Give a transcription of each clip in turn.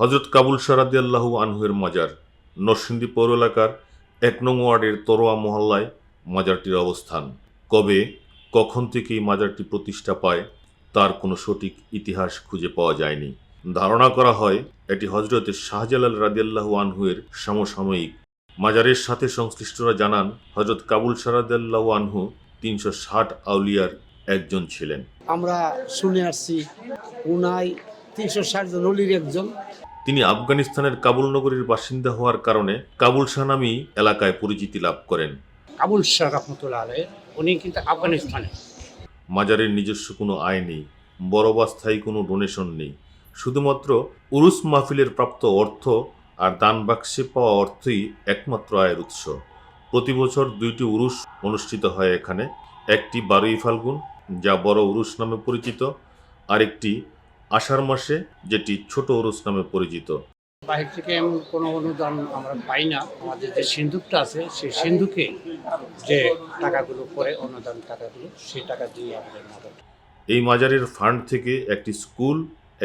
হজরত কাবুল সারাদি আল্লাহু আনহুয়ের মাজার, নরসিংদী পৌর এলাকার এক নং ওয়ার্ডের তরোয়া মহল্লায় মাজারটির অবস্থান। কবে, কখন থেকে এই মাজারটি প্রতিষ্ঠা পায়, তার কোনো সঠিক ইতিহাস খুঁজে পাওয়া যায়নি। ধারণা করা হয়, এটি হজরতের শাহজালাল রাদিয়াল্লাহু আনহুয়ের সমসাময়িক। মাজারের সাথে সংশ্লিষ্টরা জানান, হজরত কাবুল সারাদাল্লাহু আনহু তিনশো ষাট আউলিয়ার একজন ছিলেন। আমরা শুনে আসছি, উনাই তিনশো ষাট জন অলির একজন। তিনি আফগানিস্তানের কাবুল নগরীর বাসিন্দা হওয়ার কারণে কাবুল শাহ নামেই এলাকায় পরিচিতি লাভ করেন। কাবুল শাহ রহমতুল্লাহ আলহ উনি কিন্তু আফগানিস্তানে মাজারের নিজস্ব কোনো আয় নেই বড় বা স্থায়ী কোনো ডোনেশন নেই। শুধুমাত্র উরুস মাহফিলের প্রাপ্ত অর্থ আর দান বাক্সে পাওয়া অর্থই একমাত্র আয়ের উৎস। প্রতি বছর দুইটি উরুস অনুষ্ঠিত হয় এখানে একটি বারোই ফাল্গুন যা বড় উরুস নামে পরিচিত আরেকটি আষাঢ় মাসে যেটি ছোট উরুস নামে পরিচিত। বাহির থেকে এমন কোনো অনুদান আমরা পাই না। আমাদের যে সিন্ধুকটা আছে সেই সিন্ধুকে যে টাকাগুলো পড়ে অনুদান টাকাগুলো সেই টাকা দিয়ে আমাদের এই মাজারের ফান্ড থেকে একটি স্কুল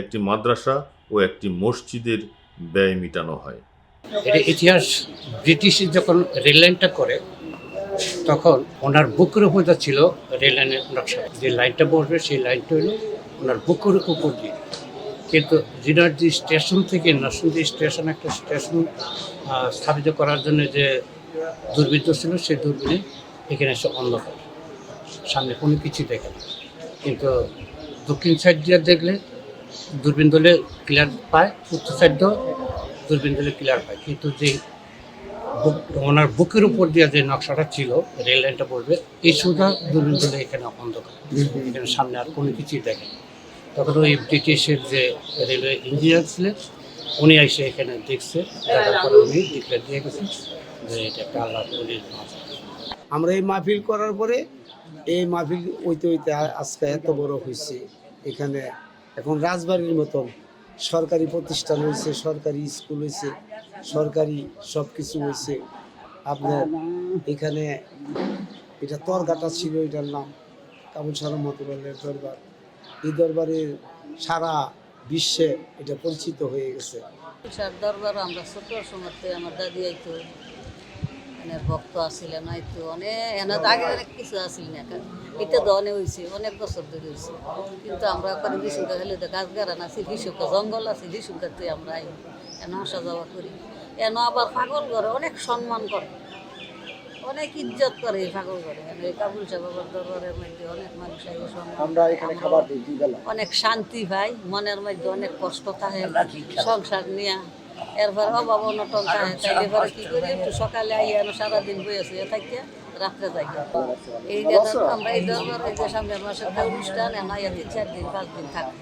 একটি মাদ্রাসা ও একটি মসজিদের ব্যয় মেটানো হয়। এটা ইতিহাস ব্রিটিশ যখন রেল লাইনটা করে তখন ওনার বুকের উপর ছিল রেল লাইনের নকশা। যে লাইনটা বসবে সেই লাইনটা হলো ওনার বুকের উপর দিয়ে। কিন্তু জিনার্জি স্টেশন থেকে নরসিংদী স্টেশন একটা স্টেশন স্থাপিত করার জন্য যে দুর্বৃত্ত ছিল, সেই দুর্বিনে এখানে এসে অন্ধকার। সামনে কোনো কিছু দেখে না। কিন্তু দক্ষিণ সাইড দিয়ে দেখলে দূরবীন দলে ক্লিয়ার পায়, উত্তর সাইড দূরবীন দলে ক্লিয়ার পায়। কিন্তু যে ওনার বুকের উপর দিয়ে যে নকশাটা ছিল, রেল লাইনটা পড়বে, এই সুদা দূরবীন দলে এখানে অন্ধকার। এখানে সামনে আর কোনো কিছুই দেখে তখন ওই ব্রিটিশের যে রেলওয়ে ইঞ্জিনিয়ার ছিলেন, উনি এসে এখানে দেখছে, দেখার পরে উনি ডিক্লেয়ার দিয়ে গেছেন যে এটা একটা আল্লাহ। আমরা এই মাহফিল করার পরে, এই মাহফিল হইতে আ- আজকে এত বড় হয়েছে এখানে এখন রাজবাড়ির মতন সরকারি প্রতিষ্ঠান হয়েছে সরকারি স্কুল হয়েছে সরকারি সব কিছু হয়েছে। আপনার এখানে এটা তরগাটা ছিল, এটার নাম কাবুল সালাম মতুল্লাহের দরবার। এই দরবারের সারা বিশ্বে এটা পরিচিত হয়ে গেছে। সার দরবার আমরা ছোট সময়তে আমার দাদি আইতো, এনার ভক্ত আসছিলেন আইতো অনেক এনার আগে অনেক কিছু আসিল না এটা দনে হয়েছে অনেক বছর ধরে হয়েছে কিন্তু আমরা ওখানে বিশুকা হলে তো গাছ গাড়ান আছে বিশুকা জঙ্গল আছে বিশুকাতে আমরা আই এন আসা যাওয়া করি। এন আবার পাগল করে অনেক সম্মান করে। অনেক ইজ্জত করে এই পাগল করে এই কাবুল সাহেবের দরবারের মধ্যে অনেক মানুষ আমরা এখানে খাবার দিই অনেক শান্তি পাই মনের মধ্যে অনেক কষ্ট থাকে সংসার নিয়ে। এরপর অভাব অনটন থাকে তাই এবারে কি করি? একটু সকালে আইয়া না সারাদিন বয়ে শুয়ে থাকি রাত্রে যাই এই আমরা এই দরবার এই যে সামনের মাসের অনুষ্ঠান এনা তিন চার দিন পাঁচ দিন থাকি